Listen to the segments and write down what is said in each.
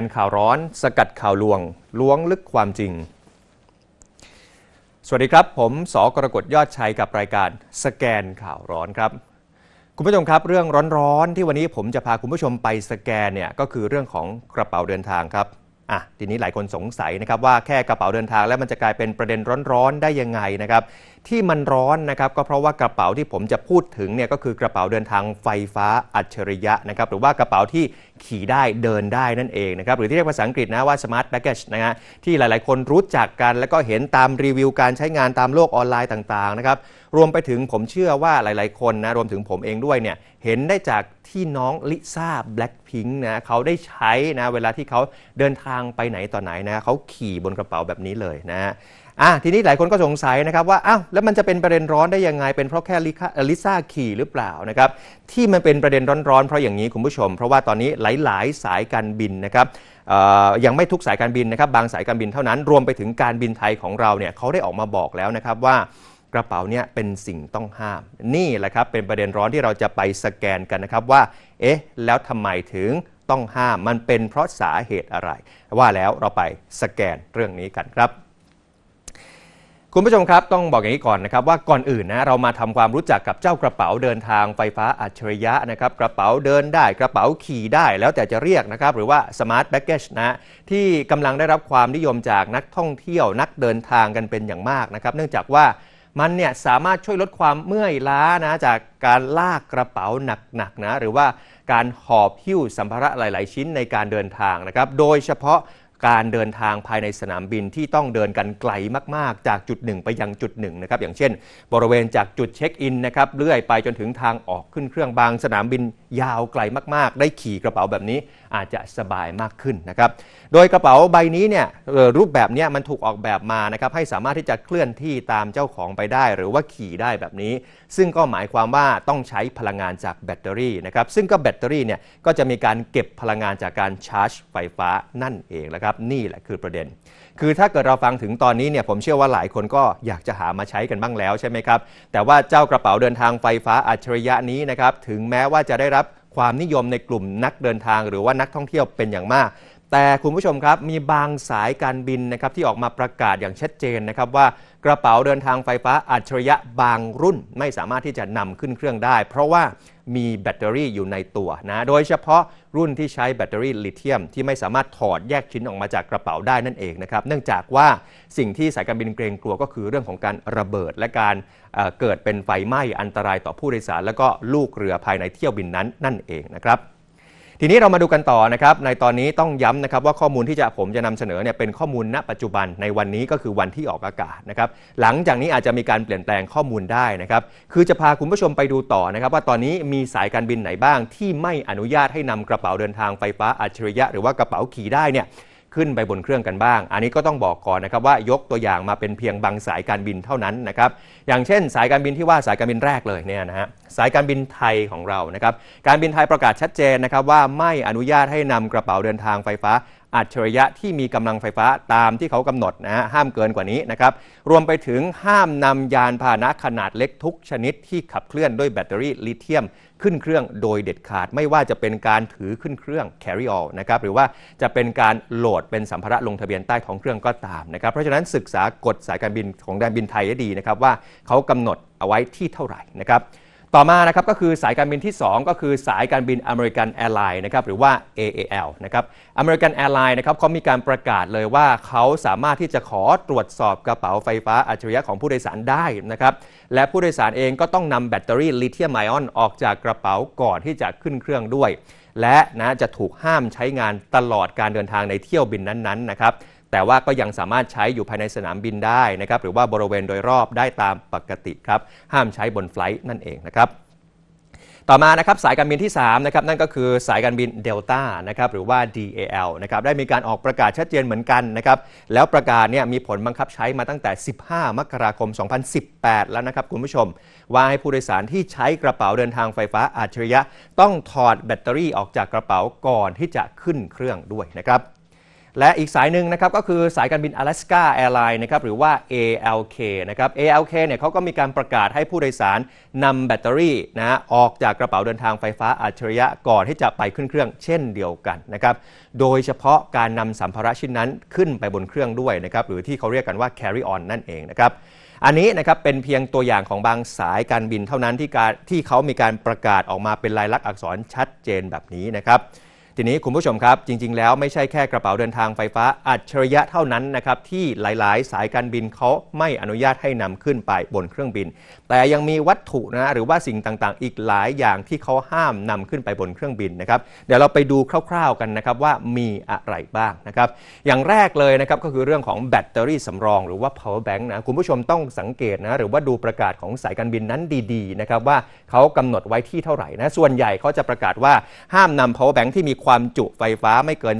นข่าวร้อน สกัดข่าวลวง ล้วงลึกความจริง สวัสดีครับ ผมสกรกฎยอดชัยกับรายการสแกนข่าวร้อนครับ คุณผู้ชมครับ เรื่องร้อนๆที่วันนี้ผมจะพาคุณผู้ชมไปสแกนเนี่ยก็คือเรื่องของกระเป๋าเดินทางครับ อะทีนี้หลายคนสงสัยนะครับว่าแค่กระเป๋าเดินทางแล้วมันจะกลายเป็นประเด็นร้อนๆได้ยังไงนะครับที่มันร้อนนะครับก็เพราะว่ากระเป๋าที่ผมจะพูดถึงเนี่ยก็คือกระเป๋าเดินทางไฟฟ้าอัจฉริยะนะครับหรือว่ากระเป๋าที่ขี่ได้เดินได้นั่นเองนะครับหรือที่เรียกภาษาอังกฤษนะว่า smart baggage นะฮะที่หลายๆ คนรู้จักกันแล้วก็เห็นตามรีวิวการใช้งานตามโลกออนไลน์ต่างๆนะครับรวมไปถึงผมเชื่อว่าหลาย ๆ คนนะรวมถึงผมเองด้วยเนี่ย เห็นได้จากที่น้องลิซ่าแบล็ p พิงค์นะเขาได้ใช้นะเวลาที่เขาเดินทางไปไหนต่อไหนนะเขาขี่บนกระเป๋าแบบนี้เลยนะฮะอะทีนี้หลายคนก็สงสัยนะครับว่าอ้าวแล้วมันจะเป็นประเด็นร้อนได้ยังไง เป็นเพราะแค่ลิซ่าขี่หรือเปล่านะครับที่มันเป็นประเด็นร้อนๆเพราะอย่างนี้คุณผู้ชม เพราะว่าตอนนี้หลาย ๆ สายการบินนะครับยังไม่ทุกสายการบินนะครับบางสายการบินเท่านั้น รวมไปถึงการบินไทยของเราเนี่ยเขาได้ออกมาบอกแล้วนะครับว่า กระเป๋าเนี่ยเป็นสิ่งต้องห้าม นี่แหละครับเป็นประเด็นร้อนที่เราจะไปสแกนกันนะครับว่า เอ๊ะ แล้วทำไมถึงต้องห้ามมันเป็นเพราะสาเหตุอะไร ว่าแล้วเราไปสแกนเรื่องนี้กันครับคุณผู้ชมครับต้องบอกอย่างนี้ก่อนนะครับว่าก่อนอื่นนะเรามาทำความรู้จักกับเจ้ากระเป๋าเดินทางไฟฟ้าอัจฉริยะนะครับกระเป๋าเดินได้กระเป๋าขี่ได้แล้วแต่จะเรียกนะครับหรือว่า smart baggage นะที่กำลังได้รับความนิยมจากนักท่องเที่ยวนักเดินทางกันเป็นอย่างมากนะครับเนื่องจากว่า มันเนี่ยสามารถช่วยลดความเมื่อยล้านะจากการลากกระเป๋าหนักๆนะหรือว่าการหอบหิ้วสัมภาระหลาย ๆ ชิ้นในการเดินทางนะครับ โดยเฉพาะ การเดินทางภายในสนามบินที่ต้องเดินกันไกลมาก ๆ จากจุดหนึ่งไปยังจุดหนึ่งนะครับอย่างเช่น บริเวณจากจุดเช็คอินนะครับเรื่อยไปจนถึงทางออกขึ้นเครื่องบางสนามบินยาวไกลมาก ๆ ได้ขี่กระเป๋าแบบนี้อาจจะสบายมากขึ้นนะครับโดยกระเป๋าใบนี้เนี่ยรูปแบบเนี้ยมันถูกออกแบบมานะครับให้สามารถที่จะเคลื่อนที่ตามเจ้าของไปได้ หรือว่าขี่ได้แบบนี้ ซึ่งก็หมายความว่าต้องใช้พลังงานจากแบตเตอรี่นะครับซึ่งก็แบตเตอรี่เนี่ยก็จะมีการเก็บพลังงานจากการชาร์จ ไฟฟ้านั่นเองนะครับนี่แหละคือประเด็น คือถ้าเกิดเราฟังถึงตอนนี้เนี่ยผมเชื่อว่าหลายคนก็อยากจะหามาใช้กันบ้างแล้วใช่ไหมครับ แต่ว่าเจ้ากระเป๋าเดินทางไฟฟ้าอัจฉริยะนี้นะครับถึงแม้ว่าจะได้รับความนิยมในกลุ่มนักเดินทางหรือว่านักท่องเที่ยวเป็นอย่างมาก แต่คุณผู้ชมครับมีบางสายการบินนะครับที่ออกมาประกาศอย่างชัดเจนนะครับว่ากระเป๋าเดินทางไฟฟ้าอัจฉริยะบางรุ่น ไม่สามารถที่จะนำขึ้นเครื่องได้ เพราะว่ามีแบตเตอรี่อยู่ในตัวนะโดยเฉพาะรุ่นที่ใช้แบตเตอรี่ลิเธียม ที่ไม่สามารถถอดแยกชิ้นออกมาจากกระเป๋าได้นั่นเองนะครับเนื่องจากว่าสิ่งที่สายการบินเกรงกลัวก็คือเรื่องของการระเบิดและการเเกิดเป็นไฟไหม้อันตรายต่อผู้โดยสาร และก็ลูกเรือภายในเที่ยวบินนั้นนั่นเองนะครับ ทีนี้เรามาดูกันต่อนะครับในตอนนี้ต้องย้ำนะครับว่าข้อมูลที่จะผมจะนำเสนอเนี่ยเป็นข้อมูลณปัจจุบันในวันนี้ก็คือวันที่ออกอากาศนะครับหลังจากนี้อาจจะมีการเปลี่ยนแปลงข้อมูลได้นะครับคือจะพาคุณผู้ชมไปดูต่อนะครับว่าตอนนี้มีสายการบินไหนบ้างที่ไม่อนุญาตให้นำกระเป๋าเดินทางไฟฟ้าอัจฉริยะ หรือว่ากระเป๋าขี่ได้เนี่ย ขึ้นไปบนเครื่องกันบ้าง อันนี้ก็ต้องบอกก่อนนะครับว่ายกตัวอย่างมาเป็นเพียงบางสายการบินเท่านั้นนะครับอย่างเช่น สายการบินที่ว่าสายการบินแรกเลยเนี่ยนะฮะสายการบินไทยของเรานะครับการบินไทยประกาศชัดเจนนะครับว่าไม่อนุญาตให้นำกระเป๋าเดินทางไฟฟ้า อัจฉริยะที่มีกำลังไฟฟ้าตามที่เขากำหนดนะฮะห้ามเกินกว่านี้นะครับ รวมไปถึงห้ามนำยานพาหนะขนาดเล็กทุกชนิดที่ขับเคลื่อนด้วยแบตเตอรี่ลิเธียม ขึ้นเครื่องโดยเด็ดขาดไม่ว่าจะเป็นการถือขึ้นเครื่อง carry all นะครับหรือว่าจะเป็นการโหลดเป็นสัมภาระลงทะเบียนใต้ท้องเครื่องก็ตามนะครับเพราะฉะนั้นศึกษากฎสายการบินของการบินไทยให้ดีนะครับว่าเขากำหนดเอาไว้ที่เท่าไหร่นะครับ ต่อมานะครับก็คือสายการบินที่ 2 ก็คือสายการบิน American Airlines นะครับหรือว่า AAL นะครับ American Airlines นะครับเขามีการประกาศเลยว่าเขาสามารถที่จะขอตรวจสอบกระเป๋าไฟฟ้าอัจฉริยะของผู้โดยสารได้นะครับและผู้โดยสารเองก็ต้องนำแบตเตอรี่ลิเธียมไอออนออกจากกระเป๋าก่อนที่จะขึ้นเครื่องด้วย และนะจะถูกห้ามใช้งานตลอดการเดินทางในเที่ยวบินนั้นๆนะครับ แต่ว่าก็ยังสามารถใช้อยู่ภายในสนามบินได้นะครับหรือว่าบริเวณโดยรอบได้ตามปกติครับห้ามใช้บนไฟล์นั่นเองนะครับต่อมานะครับสายการบินที่3นะครับนั่นก็คือสายการบินเดลต้านะครับหรือว่า DAL นะครับได้มีการออกประกาศชัดเจนเหมือนกันนะครับแล้วประกาศเนี่ยมีผลบังคับใช้มาตั้งแต่ 15 มกราคม 2018 แล้วนะครับคุณผู้ชม ว่าให้ผู้โดยสารที่ใช้กระเป๋าเดินทางไฟฟ้าอัจฉริยะ ต้องถอดแบตเตอรี่ออกจากกระเป๋าก่อนที่จะขึ้นเครื่องด้วยนะครับ และอีกสายหนึ่งนะครับก็คือสายการบิน Alaska Airlines นะครับหรือว่า ALK นะครับ ALK เนี่ยเขาก็มีการประกาศให้ผู้โดยสารนำแบตเตอรี่นะฮะออกจากกระเป๋าเดินทางไฟฟ้าอัจฉริยะก่อนที่จะไปขึ้นเครื่องเช่นเดียวกันนะครับโดยเฉพาะการนำสัมภาระชิ้นนั้นขึ้นไปบนเครื่องด้วยนะครับหรือที่เขาเรียกกันว่า carry on นั่นเองนะครับอันนี้นะครับเป็นเพียงตัวอย่างของบางสายการบินเท่านั้นที่การที่เขามีการประกาศออกมาเป็นลายลักษณ์อักษรชัดเจนแบบนี้นะครับ ทีนี้คุณผู้ชมครับ จริง ๆ แล้วไม่ใช่แค่กระเป๋าเดินทางไฟฟ้าอัจฉริยะเท่านั้นนะครับที่หลาย ๆ สายการบินเขาไม่อนุญาตให้นำขึ้นไปบนเครื่องบิน แต่ยังมีวัตถุนะหรือว่าสิ่งต่างๆ อีกหลายอย่างที่เขาห้ามนำขึ้นไปบนเครื่องบินนะครับเดี๋ยวเราไปดูคร่าว ๆ กันนะครับว่ามีอะไรบ้างนะครับอย่างแรกเลยนะครับก็คือเรื่องของแบตเตอรี่สำรองหรือว่า power bank นะคุณผู้ชมต้องสังเกตนะหรือว่าดูประกาศของสายการบินนั้นดีๆนะครับว่าเขากำหนดไว้ที่เท่าไหร่นะส่วนใหญ่เขาจะประกาศว่าห้ามนำ power bank ที่มีความจุไฟฟ้าไม่เกิน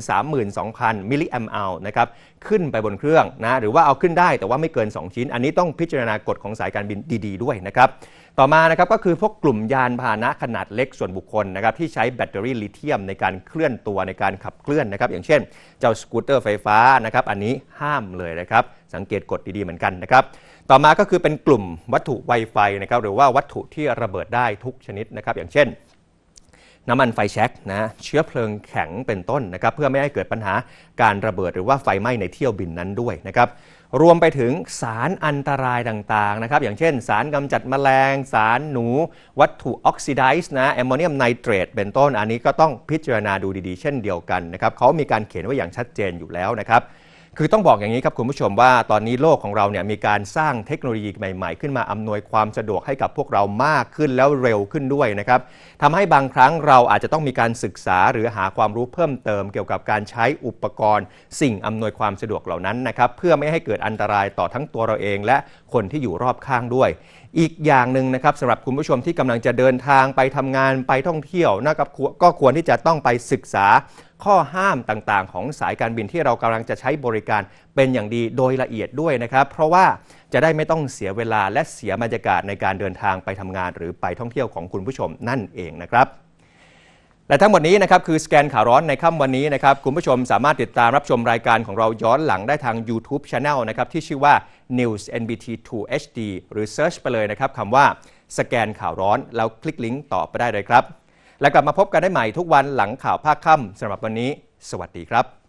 32,000 มิลลิแอมป์อัลนะครับขึ้นไปบนเครื่องนะหรือว่าเอาขึ้นได้แต่ว่าไม่เกิน 2 ชิ้น อันนี้ต้องพิจารณากฎของสายการบินดีๆ ด้วยนะครับต่อมานะครับก็คือพวกกลุ่มยานพาหนะขนาดเล็กส่วนบุคคลนะครับที่ใช้แบตเตอรี่ลิเธียมในการเคลื่อนตัวในการขับเคลื่อนนะครับอย่างเช่น เจ้าสกูตเตอร์ไฟฟ้านะครับอันนี้ห้ามเลยนะครับสังเกตกฎดีๆเหมือนกันนะครับต่อมาก็คือเป็นกลุ่มวัตถุไวไฟนะครับหรือว่าวัตถุที่ระเบิดได้ทุกชนิดนะครับอย่างเช่น น้ำมันไฟแช็กนะเชื้อเพลิงแข็งเป็นต้นนะครับเพื่อไม่ให้เกิดปัญหาการระเบิดหรือว่าไฟไหม้ในเที่ยวบินนั้นด้วยนะครับรวมไปถึงสารอันตรายต่างๆนะครับอย่างเช่น สารกำจัดแมลง สารหนู วัตถุออกซิไดซ์นะแอมโมเนียมไนเตรตเป็นต้น อันนี้ก็ต้องพิจารณาดูดีๆ เช่นเดียวกันนะครับเขามีการเขียนไว้อย่างชัดเจนอยู่แล้วนะครับ คือต้องบอกอย่างนี้ครับคุณผู้ชมว่าตอนนี้โลกของเราเนี่ยมีการสร้างเทคโนโลยีใหม่ ๆ ขึ้นมาอำนวยความสะดวกให้กับพวกเรามากขึ้นแล้วเร็วขึ้นด้วยนะครับทำให้บางครั้งเราอาจจะต้องมีการศึกษาหรือหาความรู้เพิ่มเติมเกี่ยวกับการใช้อุปกรณ์ สิ่งอำนวยความสะดวกเหล่านั้นนะครับเพื่อไม่ให้เกิดอันตรายต่อทั้งตัวเราเองและคนที่อยู่รอบข้างด้วย อีกอย่างหนึ่งนะครับสำหรับคุณผู้ชมที่กำลังจะเดินทางไปทำงานไปท่องเที่ยวนะครับก็ควรที่จะต้องไปศึกษาข้อห้ามต่างๆ ของสายการบินที่เรากำลังจะใช้บริการเป็นอย่างดีโดยละเอียดด้วยนะครับ เพราะว่าจะได้ไม่ต้องเสียเวลาและเสียบรรยากาศในการเดินทางไปทำงาน หรือไปท่องเที่ยวของคุณผู้ชมนั่นเองนะครับ และทั้งหมดนี้นะครับคือสแกนข่าวร้อนในค่ำวันนี้นะครับคุณผู้ชมสามารถติดตามรับชมรายการของเราย้อนหลังได้ทาง YouTube Channel นะครับที่ชื่อว่า News NBT 2 HD หรือ Search ไปเลยนะครับคำว่าสแกนข่าวร้อนแล้วคลิกลิงก์ต่อไปได้เลยครับ และกลับมาพบกันได้ใหม่ทุกวันหลังข่าวภาคค่ำสำหรับวันนี้ สวัสดีครับ